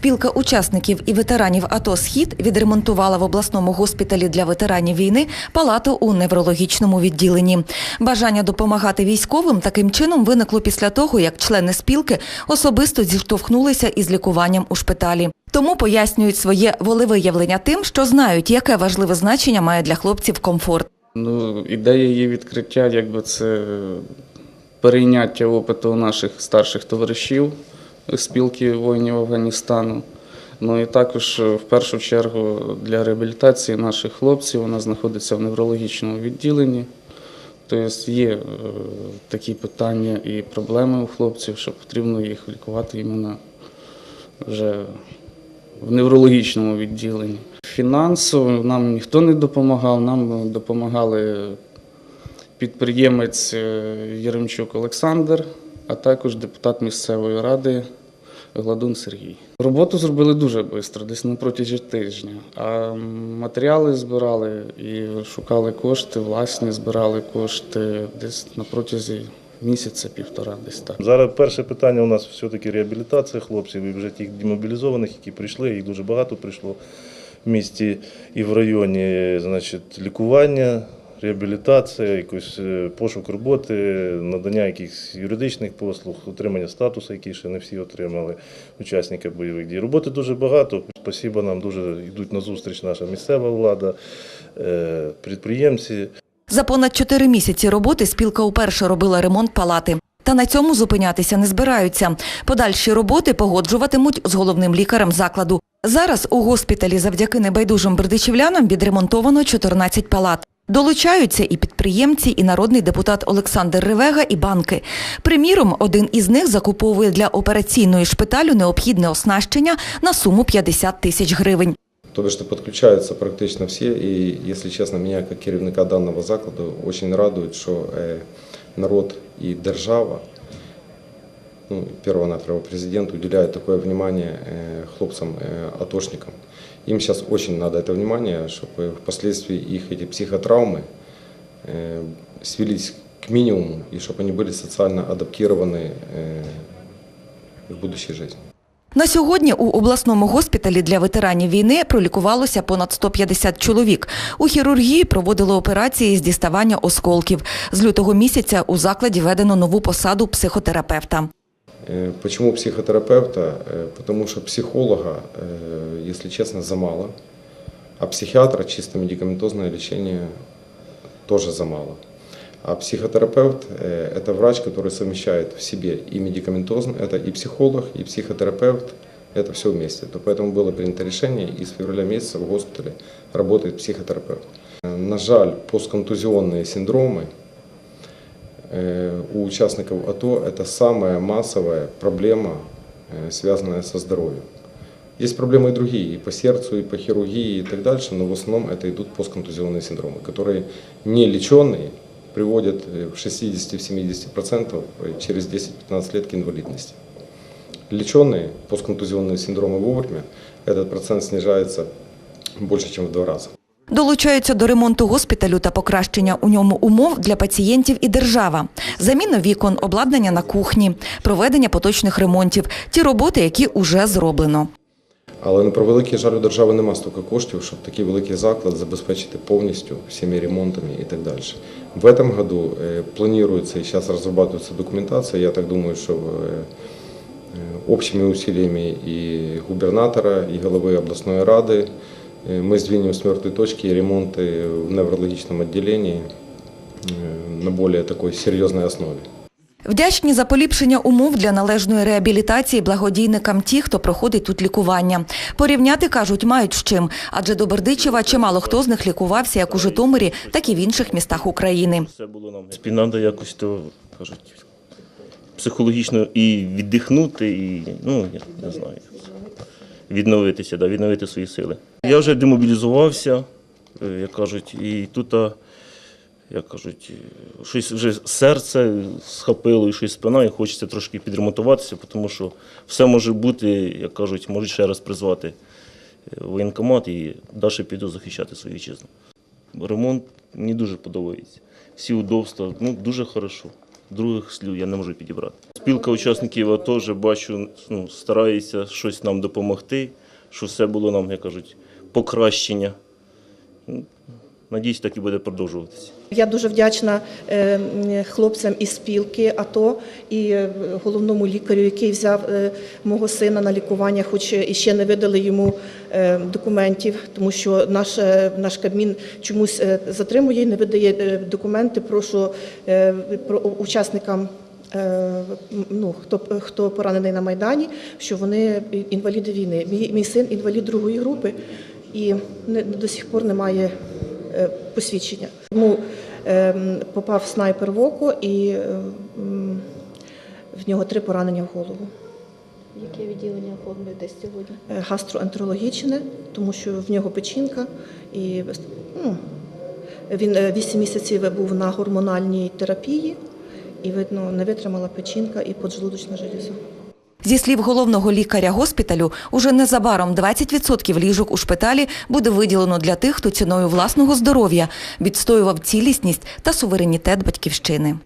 Спілка учасників і ветеранів АТО Схід відремонтувала в обласному госпіталі для ветеранів війни палату у неврологічному відділенні. Бажання допомагати військовим таким чином виникло після того, як члени спілки особисто зіштовхнулися із лікуванням у шпиталі. Тому пояснюють своє волевиявлення тим, що знають, яке важливе значення має для хлопців комфорт. Ну, ідея її відкриття, якби це перейняття опиту наших старших товаришів спілки воїнів Афганістану. Ну і також е, в першу чергу для реабілітації наших хлопців вона знаходиться в неврологічному відділенні. Тобто є е, такі питання і проблеми у хлопців, що потрібно їх лікувати іменно вже в неврологічному відділенні. Фінансово нам ніхто не допомагав, нам допомагали підприємець е, Єремчук Олександр, а також депутат місцевої ради Гладун Сергій. Роботу зробили дуже швидко, десь на протязі тижня. А матеріали збирали і шукали кошти, власні збирали кошти десь на протязі місяця-півтора, десь так. Зараз перше питання у нас все-таки реабілітація хлопців і вже тих демобілізованих, які прийшли, їх дуже багато прийшло в місті і в районі, значить, лікування, реабілітація, якийсь е, пошук роботи, надання якихось юридичних послуг, отримання статусу, який ще не всі отримали, учасники бойових дій. Роботи дуже багато. Спасибо, нам дуже йдуть на зустріч наша місцева влада, е, підприємці. За понад чотири місяці роботи спілка уперше робила ремонт палати. Та на цьому зупинятися не збираються. Подальші роботи погоджуватимуть з головним лікарем закладу. Зараз у госпіталі завдяки небайдужим бердичівлянам відремонтовано 14 палат. Долучаються і підприємці, і народний депутат Олександр Ревега, і банки. Приміром, один із них закуповує для операційної шпиталю необхідне оснащення на суму 50 тисяч гривень. То бишь, что подключаются практично все, и, если честно, меня как керівника данного закладу очень радует, что э, народ и держава, ну, перво-наперво президент уделяет такое внимание э, хлопцам, э, атошникам. Им сейчас очень надо это внимание, чтобы впоследствии их эти психотравмы э, свелись к минимуму, и чтобы они были социально адаптированы э, в будущей жизни. На сьогодні у обласному госпіталі для ветеранів війни пролікувалося понад 150 чоловік. У хірургії проводили операції з діставання осколків. З лютого місяця у закладі введено нову посаду психотерапевта. Э, Почему психотерапевта? Э, Потому что психолога, э, если честно, за мало, а психиатра чисто медикаментозное лечение тоже за мало. А психотерапевт э, – это врач, который совмещает в себе и медикаментозно, это и психолог, и психотерапевт, это все вместе. То поэтому было принято решение, и с февраля месяца в госпитале работает психотерапевт. Э, На жаль, постконтузионные синдромы э, у участников АТО – это самая массовая проблема, э, связанная со здоровьем. Есть проблемы и другие, и по сердцу, и по хирургии, и так дальше, но в основном это идут постконтузионные синдромы, которые не леченные приводят э, в 60-70% через 10-15 лет к инвалидности. Леченные постконтузионные синдромы вовремя, этот процент снижается больше, чем в два раза. Долучаються до ремонту госпіталю та покращення у ньому умов для пацієнтів і держава. Заміна вікон, обладнання на кухні, проведення поточних ремонтів, ті роботи, які уже зроблено. Але на превеликий жаль, у держави нема стільки коштів, щоб такий великий заклад забезпечити повністю всіми ремонтами і так далі. В этом году э, планируется и сейчас разрабатывается документация. Я так думаю, что э, э, общими усилиями и губернатора, и головы областной рады э, мы сдвинем с мертвой точки ремонты в неврологичном отделении э, на более такой серьезной основе. Вдячні за поліпшення умов для належної реабілітації благодійникам ті, хто проходить тут лікування. Порівняти, кажуть, мають з чим, адже до Бердичева чимало хто з них лікувався як у Житомирі, так і в інших містах України. Все було нам. Треба якось то кажуть психологічно і віддихнути, і ну я не знаю, як це. відновитися, да, відновити свої сили. Я вже демобілізувався, е, як кажуть, і тут, як кажуть, е, щось вже серце схопило і щось спина, і хочеться трошки підремонтуватися, тому що все може бути, як кажуть, можуть ще раз призвати е, воєнкомат і далі піду захищати свою вітчизну. Ремонт мені дуже подобається. Всі удобства, ну дуже хорошо. Других слів я не можу підібрати. Спілка учасників АТО вже бачу, ну, старається щось нам допомогти, що все було нам, як кажуть, покращення. Надіюсь, так і буде продовжуватися. Я дуже вдячна е, хлопцям із спілки АТО і е, головному лікарю, який взяв е, мого сина на лікування, хоч і ще не видали йому документів, тому що наш, наш Кабмін чомусь затримує і не видає документи, про що е, про учасникам. Ну, хто, хто поранений на Майдані, що вони інваліди війни. Мій, мій син інвалід другої групи і не, до сих пор немає посвідчення. Йому е, попав снайпер в око і е, в нього три поранення в голову. Яке відділення оформлюєте сьогодні? Е, Гастроентерологічне, тому що в нього печінка і ну, він 8 місяців був на гормональній терапії, і видно, не витримала печінка і поджелудочна желізо. Зі слів головного лікаря госпіталю, уже незабаром 20% ліжок у шпиталі буде виділено для тих, хто ціною власного здоров'я відстоював цілісність та суверенітет батьківщини.